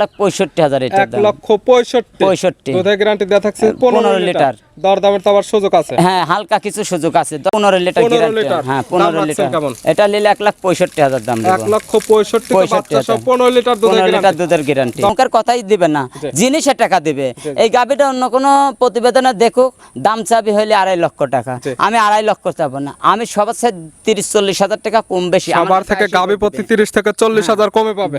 লাখ পঁয়ষট্টি হাজার এক লক্ষ পঁয়ষট্টি। পঁয়ষট্টি। দুধের গ্যারান্টি দেওয়া থাকছে? হ্যাঁ, পনেরো পনেরো লিটার। লিটার। দরদামের তো আবার সুযোগ আছে। হ্যাঁ হালকা কিছু সুযোগ আছে। পনেরো লিটার লিটার। হ্যাঁ পনেরো লিটার। এটা নিলে এক লাখ পঁয়ষট্টি হাজার দাম এক লক্ষ পঁয়ষট্টি পঁয়ষট্টি বাচ্চা সহ হাজার। পনেরো লিটার পনেরো লিটার দুধের গ্যারান্টি টঙ্কার কথাই দিবে না। জিনিসের টাকা দিবে। এই গাভিটা অন্য কোনো প্রতিবেদনে দেখুক দাম চাবি হলে আড়াই লক্ষ টাকা। আমি আড়াই লক্ষ চাবো না। আমি সবার সাথে তিরিশ চল্লিশ হাজার টাকা কম বেশি। আমার থেকে গাবি প্রতি তিরিশ থেকে চল্লিশ। হাজার কমে পাবে।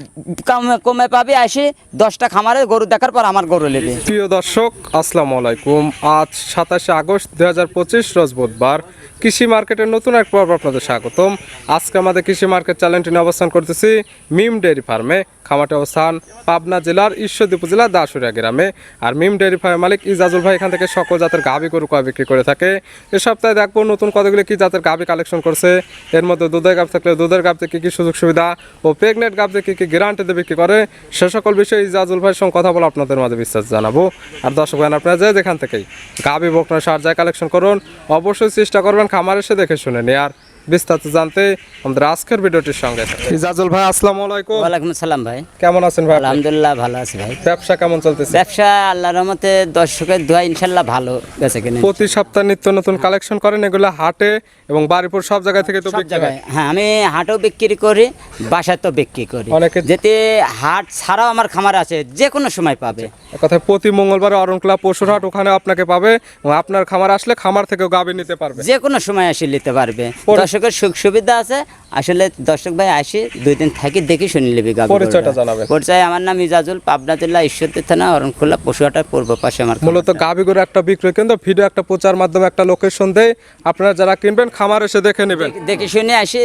কমে কমে পাবি আসি দশটা খামারে গরু দেখার পর আমার গরু নেবে প্রিয় দর্শক, আসসালামু আলাইকুম। আজ সাতাশে আগস্ট দু হাজার পঁচিশ রোজ বুধবার। কৃষি মার্কেটের নতুন এক পর্ব আপনাদের স্বাগতম। আজকে আমাদের কৃষি মার্কেট চ্যানেলটি নিয়ে অবস্থান করতেছি মিম ডেয়ারি ফার্মে। খামাটি অবস্থান পাবনা জেলার ঈশ্বরদী উপজেলার দাসুরিয়া গ্রামে। আর মিম ডেয়ারি ফার্মের মালিক ইজাজুল ভাই এখান থেকে সকল জাতের গাভি গরু কয় বিক্রি করে থাকে। এ সপ্তাহে দেখব নতুন কতগুলি কি জাতের গাভি কালেকশন করছে। এর মধ্যে দুধের গাভ থাকলে দুধের গাভতে কি কি সুযোগ সুবিধা ও প্রেগনেন্ট গাভতে কি কি গ্যারান্টিতে বিক্রি করে, সে সকল বিষয়ে ইজাজুল ভাইয়ের সঙ্গে কথা বলে আপনাদের মাঝে বিশ্বাস জানাব। আর দর্শক ভাই আপনারা যে যেখান থেকেই গাভি বকনা সার যায় কালেকশন করুন, অবশ্যই চেষ্টা করবেন খামার এসে দেখে শুনে নি। আর বিস্তারিত জানতে আমাদের আজকের ভিডিওটির সঙ্গে ইজাজুল ভাই আসসালামু আলাইকুম। ওয়ালাইকুম আসসালাম ভাই। কেমন আছেন ভাই আলহামদুলিল্লাহ ভালো আছি ভাই। ব্যবসা কেমন চলতেছে? ব্যবসা আল্লাহর রহমতে দর্শকের দোয়া ইনশাল্লাহ ভালো গেছে কিনে। প্রতি সপ্তাহে নিত্য নতুন কালেকশন করেন এগুলো হাটে এবং বাড়িপুর সব জায়গা থেকে তো সব বিক্রি হয় জায়গায়। হ্যাঁ? আমি হাটও বিক্রি করি বাসায় তো বিক্রি করি। অনেকে- যেতে হাট ছাড়াও আমার খামার আছে যে কোনো সময় পাবে। কথায় প্রতি মঙ্গলবার অরণ ক্লাব পশুর হাট ওখানে আপনাকে পাবে এবং আপনার খামার আসলে খামার থেকেও গাভি নিতে পারবে। যে কোনো সময় এসে নিতে পারবে। পরি- দর্শকের সুখ সুবিধা আছে। আসলে দর্শক ভাই আসি দুই দিন থাকি দেখি শুনে নিবি পরিচয়টা জানাবেন। পরিচয় আমার নাম ইজাজুল পাবনা জেলা ঈশ্বরদী থানা অরণখোলা পশুহাটার পূর্ব পাশে আমার। মূলত গাভিগুলো একটা বিক্রয় কেন্দ্র ভিডিও একটা প্রচার মাধ্যমে একটা লোকেশন দেয় আপনারা যারা কিনবেন খামার এসে দেখে নেবেন। দেখে শুনে আসি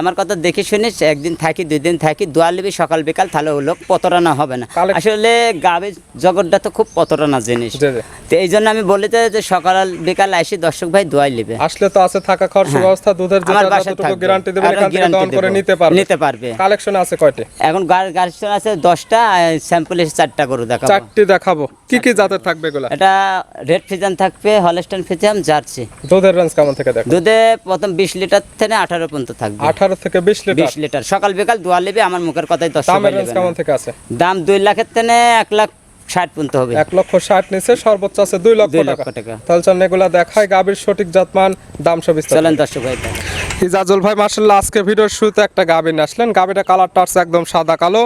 আমার কথা দেখে শুনে একদিন থাকি দুই দিন থাকি দোয়া লিবি সকাল বিকাল তাহলে ওগুলো প্রতারণা হবে না। আসলে গাবে জগৎটা তো খুব প্রতারণা জিনিস। তো এই জন্য আমি বলি যে সকাল বিকাল আসি দর্শক ভাই দোয়াই লিবে আসলে তো আছে থাকা খরচ ব্যবস্থা দুধের হ্যাঁ। আমার বাসায় থাকবে। গ্যারান্টি দেবেন এখান থেকে দহন করে নিতে পারবে। নিতে পারবে। কালেকশন আছে কয়টি? এখন গাড়ি আছে দশটা স্যাম্পল এসে চারটা করে দেখাবো। চারটি দেখাবো। কি কি জাতের থাকবে এগুলা? এটা রেড ফিজান থাকবে হলস্টাইন ফিজাম জার্সি দুধের রেঞ্জ কেমন থেকে দেখো? দুধে প্রথম বিশ লিটার থেকে আঠারো পর্যন্ত থাকবে। আঠারো থেকে বিশ লিটার বিশ লিটার সকাল বিকাল দোয়া লিবে আমার মুখের কথাই দশ দামের রেঞ্জ কেমন থেকে আছে? দাম দুই লাখের থেকে এক লাখ ষাট পর্যন্ত হবে। এক লক্ষ ষাট নিচে সর্বোচ্চ আছে দুই লক্ষ টাকা লক্ষ টাকা। তাহলে চলেন এগুলা দেখায় গাভীর সঠিক জাতমান দাম সব চলেন দর্শক ভাই ইজাজুল ভাই মার্শাল্লাহ আজকে ভিডিওর শুরুতে একটা গাভী নিয়ে আসলেন। গাভীটা কালারটা আছে একদম সাদা কালো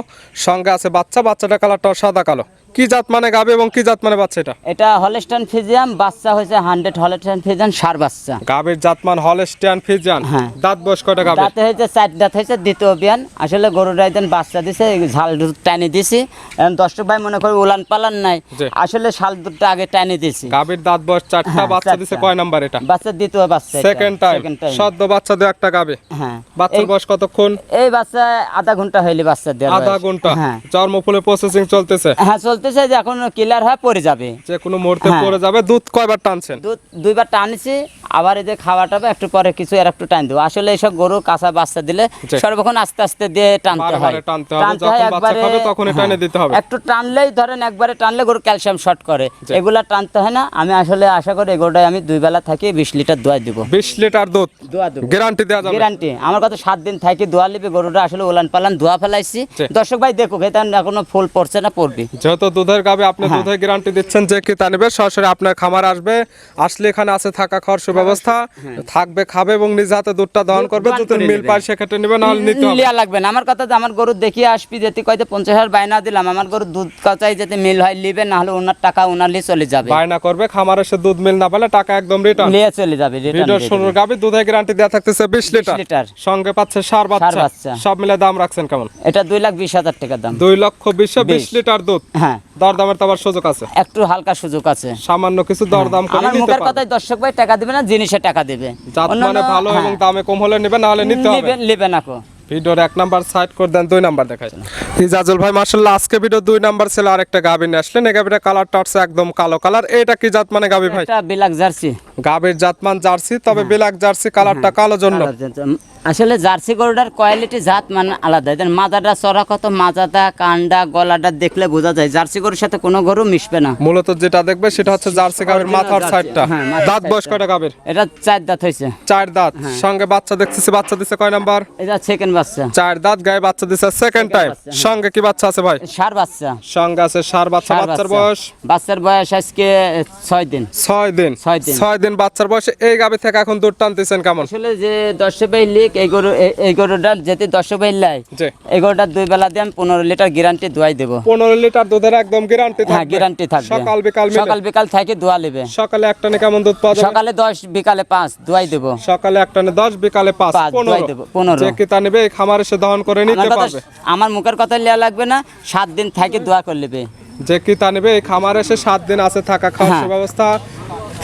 সঙ্গে আছে বাচ্চা বাচ্চাটা কালারটাও সাদা কালো। কি জাত মানে গাবে এবং কি জাত মানে বাচ্চা এটা? এটা হলস্টাইন ফিজিয়াম বাচ্চা হয়েছে হান্ড্রেড হলস্টাইন ফিজিয়াম সার বাচ্চা। গাভীর জাতমান হলস্টিয়ান ফিজিয়ান। হ্যাঁ। দাঁত বয়স কয়টা গাভী দাঁতে হয়েছে চার দাঁত হয়েছে দ্বিতীয় বিয়ান আসলে গরুটা একদিন বাচ্চা দিছে ঝাল দুধ টানি দিছি। এখন দর্শক ভাই মনে করি উলান পালান নাই। আসলে শাল দুধটা আগে টানি দিছি। গাভীর দাঁত বয়স চারটা হ্যাঁ, বাচ্চা। দিছে কয় নাম্বার এটা? বাচ্চা দ্বিতীয় বাচ্চা সেকেন্ড টাইম সদ্য বাচ্চা দেওয়া একটা গাবে। হ্যাঁ। বাচ্চার বয়স কতক্ষণ? এই বাচ্চা আধা ঘণ্টা হইলে বাচ্চা দেওয়ার আধা ঘণ্টা। হ্যাঁ। জন্ম ফুলে প্রসেসিং চলতেছে। হ্যাঁ চলতেছে যে এখন ক্লিয়ার হয়ে পড়ে যাবে যে কোনো মুহূর্তে হ্যাঁ। পড়ে যাবে দুধ কয়বার টানছেন দুধ দুইবার টানিছি আবার এই যে খাওয়াটা একটু পরে কিছু আর একটু টান দেবো। আসলে এইসব গরু কাঁচা বাচ্চা দিলে সর্বক্ষণ আস্তে আস্তে দিয়ে টানতে হয়। টানতে হ্যাঁ। একটু টানলেই ধরেন একবারে টানলে গরু ক্যালসিয়াম শর্ট করে। এগুলা টানতে হয় না। আমি আসলে আশা করি এগুলোটাই আমি দুই বেলা থাকি বিশ লিটার দোয়া দিব। বিশ লিটার দুধ? দোয়া দেবো। গ্যারান্টি দেওয়া যাবে। গ্যারান্টি। আমার কথা সাত দিন থাকি দোয়া লিবি গরুটা আসলে ওলান পালান দোয়া ফেলাইছি। দর্শক ভাই দেখুক এটা এখনও ফুল পড়ছে না পড়বি। যেহেতু দুধের গাবে আপনি হ্যাঁ। দুধের গ্যারান্টি দিচ্ছেন যে কি তা নেবে সরাসরি আপনার খামার আসবে। আসলে এখানে আছে থাকা খাওয়ার সুব্যবস্থা থাকবে খাবে এবং নিজ হাতে দুধটা দহন করবে দুধের মিল পায় সেক্ষেত্রে নেবে নিতে হবে। লিয়া লাগবে না। আমার কথা যে আমার গরু দেখিয়ে আসবি যেতে কয়তে পঞ্চাশ হাজার বাইনা দিলাম আমার গরু দুধ কাচাই যাতে মিল হয় লিবে না হলে ওনার টাকা ওনার লিয়ে চলে যাবে। বায়না করবে খামার এসে দুধ মিল না পেলে টাকা একদম রিটার্ন লিয়ে চলে যাবে ভিডিওর শুরুর গাবে দুধের গ্যারান্টি দেওয়া থাকতেছে বিশ লিটার লিটার। সঙ্গে পাচ্ছে সার বাচ্চা। সব মিলে দাম রাখছেন কেমন? এটা দুই লাখ বিশ হাজার টাকা দাম। দুই লক্ষ বিশে বিশ। বিশ। লিটার দুধ। হ্যাঁ। দরদামের তো আবার সুযোগ আছে। একটু হালকা সুযোগ আছে। সামান্য কিছু দরদাম করে আমার মুখের কথাই দর্শক ভাই টাকা দিবে না জিনিসে টাকা দিবে। জাত মানে ভালো এবং হ্যাঁ, দামে কম হলে নেবে না হলে নিতে হবে। নেবে না কো। ভিডিওর এক নাম্বার সাইড করে দেন দুই নাম্বার দেখাই। ইজাজুল ভাই মার্শাল্লাহ আজকে ভিডিও দুই নাম্বার ছিল আরেকটা গাভী নিয়ে আসলেন। এই গাভীটা কালারটা হচ্ছে একদম কালো কালার। এটা কি জাত মানে গাভী ভাই? এটা জার্সি। গাভীর জাতমান জার্সি তবে জার্সি কালারটা কালো জন্য। আসলে জার্সি গরুটার কোয়ালিটি জাত মানে আলাদা। এদের মাজাটা চড়া কত মাজাটা কান্ডা গলাটা দেখলে বোঝা যায়। জার্সি গরুর সাথে কোনো গরু মিশবে না। মূলত যেটা দেখবে সেটা হচ্ছে জার্সি গাভীর মাথার সাইডটা হ্যাঁ, দাঁত বয়স। কয়টা গাভীর এটা চার দাঁত হয়েছে। চার দাঁত। সঙ্গে বাচ্চা দেখতেছি বাচ্চা দিছে কয় নাম্বার? এটা সেকেন্ড বাচ্চা। চার দাঁত গায়ে বাচ্চা দিছে সেকেন্ড টাইম হ্যাঁ। সঙ্গে কি বাচ্চা আছে ভাই? সার বাচ্চা। সঙ্গে আছে সার বাচ্চা বাচ্চার বয়স? বাচ্চার বয়স আজকে দিন। দিন। দিন। দিন বাচ্চার বয়সে। এই গাবি থেকে এখন দুধ টানতেছেন কেমন? আসলে যে বাই লিক এই গরু এই- যেতে বাই লাই এই দুই বেলা আমি পনেরো লিটার গ্যারান্টি দোয়াই দেবো। পনেরো লিটার দুধের একদম গ্যারান্টি হ্যাঁ গ্যারান্টি থাকবে। সকাল বিকাল সকাল বিকাল থেকে দোয়া নেবে। সকালে একটা নে কেমন দুধ পাওয়া যাবে? সকালে দশ বিকালে পাঁচ দোয়াই দেবো। সকালে একটা নে দশ বিকালে পাঁচ পাঁচ, দুয়াই পনেরো। দেবো। যে নেবে খামার এসে দহন করে নিতে পারবে আমার মুখের কথা নেওয়া লাগবে না সাত দিন থেকে দোয়া করে নেবে যে কিতা নেবে এই খামার এসে সাত দিন আছে থাকা খাওয়ার হ্যাঁ। ব্যবস্থা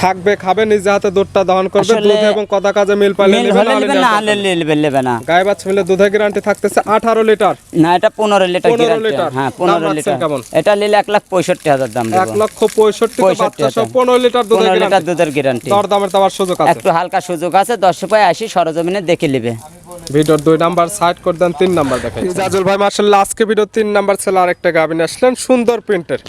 থাকবে খাবে নিজে হাতে দুধটা দহন করবে দুধ এবং কথা কাজে মিল মিল নেবে না নেবে নেবে না। গায়ে বাচ্চা মিলে দুধের গ্যারান্টি থাকতেছে আঠারো লিটার না এটা পনেরো লিটার 15 গ্যারান্টি লিটার। হ্যাঁ দাম পনেরো রাখছেন লিটার কেমন? এটা নিলে এক লাখ পঁয়ষট্টি হাজার দাম এক দেবো লক্ষ পঁয়ষট্টি তো পঁয়ষট্টি বাচ্চা সহ হাজার। পনেরো লিটার দুধের পনেরো লিটার গ্যারান্টি দুধের গ্যারান্টি দর দামের দেওয়ার সুযোগ আছে একটু হালকা সুযোগ আছে দশ রুপায় আসি সরজমিনে দেখে নেবে ভিডিওর দুই নাম্বার সাইড করে দেন, তিন নাম্বার দেখাই। জাজুল ভাই মার্শাল্লাহ আজকে ভিডিও তিন নাম্বার ছিল আরেকটা গাভিন আসলেন সুন্দর প্রিন্টের।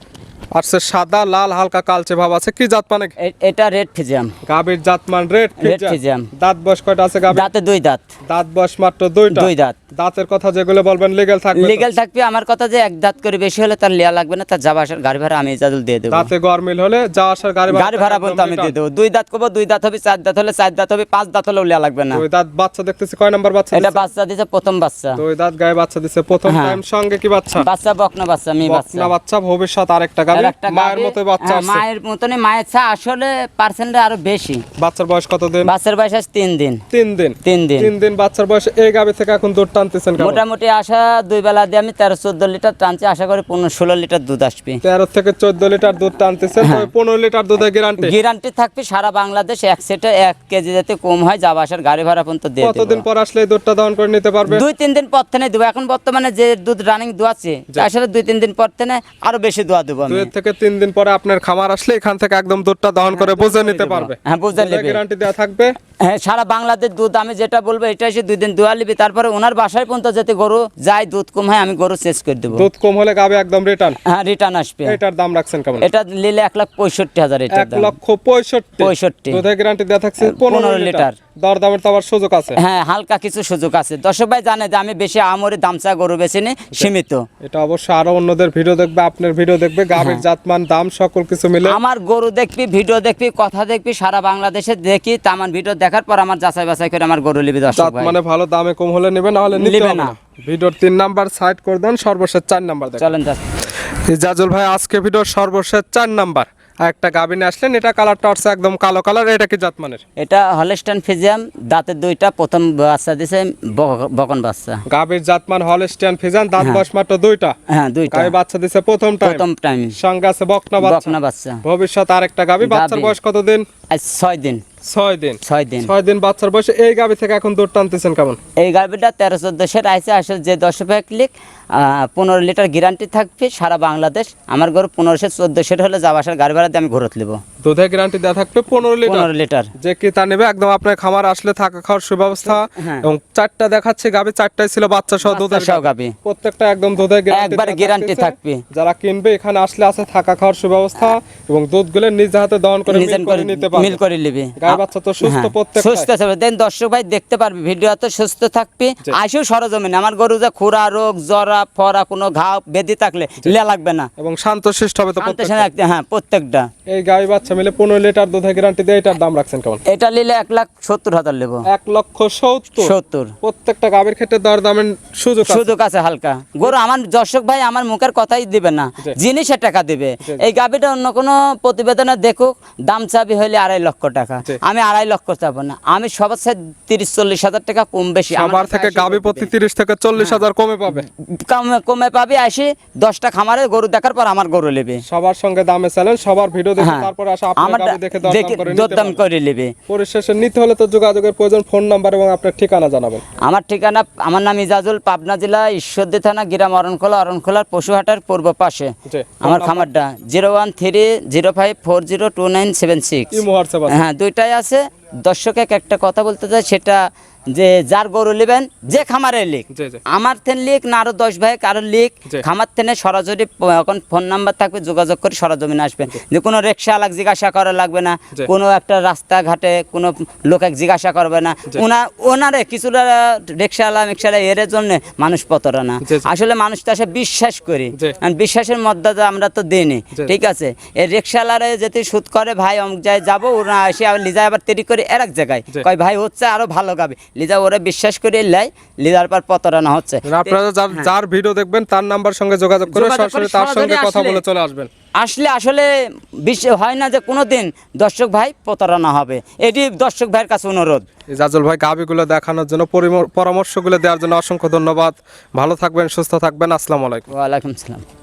আর সে সাদা লাল হালকা কালচে ভাব আছে। কি জাত মানে এটা রেড ফিজিয়াম গাবির জাত মান রেড Fijian। দাঁত বয়স কয়টা আছে গাবি দাঁতে দুই দাঁত। দাঁত বয়স মাত্র দুইটা? দুই দাঁত। দাঁতের কথা যেগুলো বলবেন লিগেল থাকবে তো? লিগেল থাকবে। আমার কথা যে এক দাঁত করে বেশি হলে তার লিয়া লাগবে না তার যাবা আসার গাড়ি ভাড়া আমি ইজাজুল দিয়ে দেবো। দাঁতে গরমিল হলে যা আসার গাড়ি গাড়ি ভাড়া বলতে আমি দিয়ে দেবো। দুই দাঁত করব দুই দাঁত হবে চার দাঁত হলে চার দাঁত হবে পাঁচ দাঁত হলেও লিয়া লাগবে না। ওই দাঁত বাচ্চা দেখতেছি কয় নাম্বার বাচ্চা এটা বাচ্চা দিছে প্রথম বাচ্চা। ওই দাঁত গায়ে বাচ্চা দিছে প্রথম হ্যাঁ। টাইম সঙ্গে কি বাচ্চা? বাচ্চা বকনা বাচ্চা আমি বাচ্চা। বাচ্চা ভবিষ্যৎ আরেকটা গাবি আর একটা মায়ের মতো বাচ্চা হ্যাঁ, আছে মায়ের মতনই মায়ের চা আসলে পার্সেন্ট আরও বেশি। বাচ্চার বয়স কত দিন? বাচ্চার বয়স আছে তিন দিন। তিন দিন? তিন দিন। তিন দিন বাচ্চার বয়সে এই গাবি থেকে এখন দুধ টানতেছেন কেমন? মোটামুটি দুই বেলা দিয়ে আমি তেরো চোদ্দ লিটার টানছি আশা করি পনেরো ষোলো লিটার দুধ আসবে। তেরো থেকে চোদ্দ লিটার দুধ টানতেছেন হ্যাঁ। তো পনেরো লিটার দুধের গ্যারান্টি গ্যারান্টি থাকবে সারা বাংলাদেশ এক সেটে এক কেজি যাতে কম হয় যাবা আসার গাড়ি ভাড়া পর্যন্ত দিয়ে কতদিন পর আসলে দুধটা দহন করে নিতে পারবে? দুই তিন দিন পর থেকে দেবো। এখন বর্তমানে যে দুধ রানিং দোয়াচ্ছে আসলে দুই তিন দিন পর থেকে আরও বেশি দোয়া দেবো আমি। থেকে তিন দিন পরে আপনার খামার আসলে এখান থেকে একদম দুধটা দহন করে বুঝে নিতে পারবে। হ্যাঁ বুঝে নেবে। গ্যারান্টি দেওয়া থাকবে। হ্যাঁ সারা বাংলাদেশ দুধ আমি যেটা বলব এটা এসে দুই দিন দোয়া নিবি তারপরে ওনার বাসায় পর্যন্ত যাতে গরু যায় দুধ কম হয় আমি গরু শেষ করে দেবো। দুধ কম হলে গাবে একদম রিটার্ন হ্যাঁ রিটার্ন আসবে। এটার দাম রাখছেন কেমন? এটা নিলে এক লাখ পঁয়ষট্টি হাজার এটার এক লক্ষ পঁয়ষট্টি। পঁয়ষট্টি। দুধের গ্যারান্টি দেওয়া থাকছে পনেরো লিটার। দর দামের তো আবার সুযোগ আছে। হ্যাঁ হালকা কিছু সুযোগ আছে। দর্শক ভাই জানে যে আমি বেশি আমরে দামচা গরু বেশি নি সীমিত। এটা অবশ্যই আরও অন্যদের ভিডিও দেখবে আপনার ভিডিও দেখবে গাবের হ্যাঁ। জাতমান দাম সকল কিছু মিলে। আমার গরু দেখবি ভিডিও দেখবি কথা দেখবি সারা বাংলাদেশে দেখি তা আমার ভিডিও দেখার পর আমার যাচাই বাছাই করে আমার গরু লিবি দর্শক ভাই। মানে ভালো দামে কম হলে নেবে না হলে নিবে না। ভিডিওর তিন নাম্বার সাইড করে দেন সর্বশেষ চার নাম্বার দেখেন। চলেন ইজাজুল ভাই আজকে ভিডিওর সর্বশেষ চার নাম্বার। আর একটা গাবিনে আসলেন এটা কালারটা হচ্ছে একদম কালো কালার এটা কি জাতমানের? এটা হলেস্টান ফিজিয়াম দাঁতের দুইটা প্রথম বাচ্চা দিছে বকন বাচ্চা। গাবির জাতমান হলস্টিয়ান ফিজান দাঁত বয়স মাত্র দুইটা। হ্যাঁ দুইটা। গাবি বাচ্চা দিছে প্রথম টাইম প্রথম টাইম সঙ্গে আছে বকনা বাচ্চা। বকনা বাচ্চা। ভবিষ্যৎ আরেকটা গাবি বাচ্চার গাভী। বয়স কতদিন? আজ ছয় দিন। ছয় দিন। ছয় দিন। ছয় দিন বাচ্চার বয়সে এই গাবি থেকে এখন দুধ টানতেছেন কেমন? এই গাভিটা তেরো চোদ্দোশের আইসে আসলে যে দশ রুপয়ে ক্লিক পনেরো লিটার গ্যারান্টি থাকবে সারা বাংলাদেশ। আমার গরু পনেরোশো চোদ্দোশের হলে যাওয়া আসার গাড়ি ভাড়া দিয়ে আমি ঘুরত নেব। দুধের গ্যারান্টি দেওয়া থাকবে পনেরো লিটার পনেরো লিটার যে নেবে একদম আপনার খামার আসলে থাকা খাওয়ার সুব্যবস্থা হ্যাঁ। এবং চারটা দেখাচ্ছে গাবি চারটাই ছিল বাচ্চা সহ দুধের। গাভী। প্রত্যেকটা একদম দুধের একবার থাকতেছে। থাকবে। যারা কিনবে এখানে আসলে আছে থাকা খাওয়ার সুব্যবস্থা এবং দুধগুলো নিজ হাতে দহন করে মিল করে নিতে পারবে মিল করে নিবি গায়ে বাচ্চা তো সুস্থ হ্যাঁ, প্রত্যেকটাই। সুস্থ আছে দেন দর্শক ভাই দেখতে পারবে ভিডিও তো সুস্থ থাকবে আসেও সরজমিনে আমার গরু যে খুরা রোগ জরা ফরা কোনো ঘাও বেদি থাকলে লাগবে না এবং শান্ত শিষ্ট হবে তো প্রত্যেকটা। হ্যাঁ প্রত্যেকটা এই গাই বাচ্চা মিলে পনেরো লিটার দুধের গ্যারান্টি দিয়ে এটার দাম রাখছেন কেমন? এটা নিলে এক লাখ সত্তর হাজার নেব। এক লক্ষ সত্তর? সত্তর। প্রত্যেকটা গাভীর ক্ষেত্রে দর দামের সুযোগ আছে। সুযোগ আছে হালকা। গরু আমার দর্শক ভাই আমার মুখের কথাই দিবে না। জিনিসের টাকা দিবে। এই গাবিটা অন্য কোনো প্রতিবেদনে দেখুক দাম চাবি হইলে আড়াই লক্ষ টাকা। আমি আড়াই লক্ষ চাবো না। আমি সবার সাথে তিরিশ চল্লিশ হাজার টাকা কম বেশি। আমার থেকে বলতে প্রতি তিরিশ থেকে চল্লিশ হ্যাঁ। হাজার কমে পাবে। কমে কমে পাবি আসি দশটা খামারে গরু দেখার পর আমার গরু নেবে। সবার সঙ্গে দামে চ্যালেঞ্জ সবার ভিডিও দেখে হ্যাঁ। তারপরে আসা আমার দরদাম করে নিতে দরদাম পারবেন। করে নেবে। পরিশেষে নিতে হলে তো যোগাযোগের প্রয়োজন ফোন নাম্বার এবং আপনার ঠিকানা জানাবেন। আমার ঠিকানা আমার নাম ইজাজুল পাবনা জেলা ঈশ্বরদী থানা গ্রাম অরণখোলা অরণখোলার পশুহাটার পূর্ব পাশে। আমার খামারটা zero one three zero five four zero two nine seven six. হ্যাঁ দুইটাই আছে। দর্শকে একটা কথা বলতে চাই সেটা যে যার গরু নেবেন যে খামারে লিখ। আমার থেন লিখ না আরও দশ ভাই কারও লিখ খামার থেনে সরাসরি এখন ফোন নাম্বার থাকবে যোগাযোগ করে সরজমিনে আসবেন। যে কোনো রিক্সা আলাক জিজ্ঞাসা করা লাগবে না কোনো একটা রাস্তাঘাটে কোনো লোকে জিজ্ঞাসা করবে না। ওনা ওনারে কিছুটা রিক্সাওয়ালা মিক্সাওয়ালা এর জন্য মানুষ প্রতারণা জি, জি। আসলে মানুষ তো আসে বিশ্বাস করি। বিশ্বাসের মধ্যে আমরা তো দিইনি। ঠিক আছে? এই রিক্সাওয়ালারে যদি সুদ করে ভাই অমুক যায় যাব ওরা এসে আবার লিজা আবার তৈরি করে এক জায়গায়। কয় ভাই হচ্ছে আরও ভালো গাবে। লিজা ওরা বিশ্বাস করে লাই লিজার পর প্রতারণা হচ্ছে। মানে আপনারা যার যার ভিডিও দেখবেন তার নাম্বার সঙ্গে যোগাযোগ করে সরাসরি তার সঙ্গে কথা বলে চলে আসবেন। আসলে আসলে বিশ্ব হয় না যে কোনো দিন দর্শক ভাই প্রতারণা হবে। এটি দর্শক ভাইয়ের কাছে অনুরোধ। ইজাজুল ভাই গাবিগুলো দেখানোর জন্য পরিম- পরামর্শগুলো দেওয়ার জন্য অসংখ্য ধন্যবাদ। ভালো থাকবেন সুস্থ থাকবেন। আসসালামু আলাইকুম। ওয়ালাইকুম সালাম।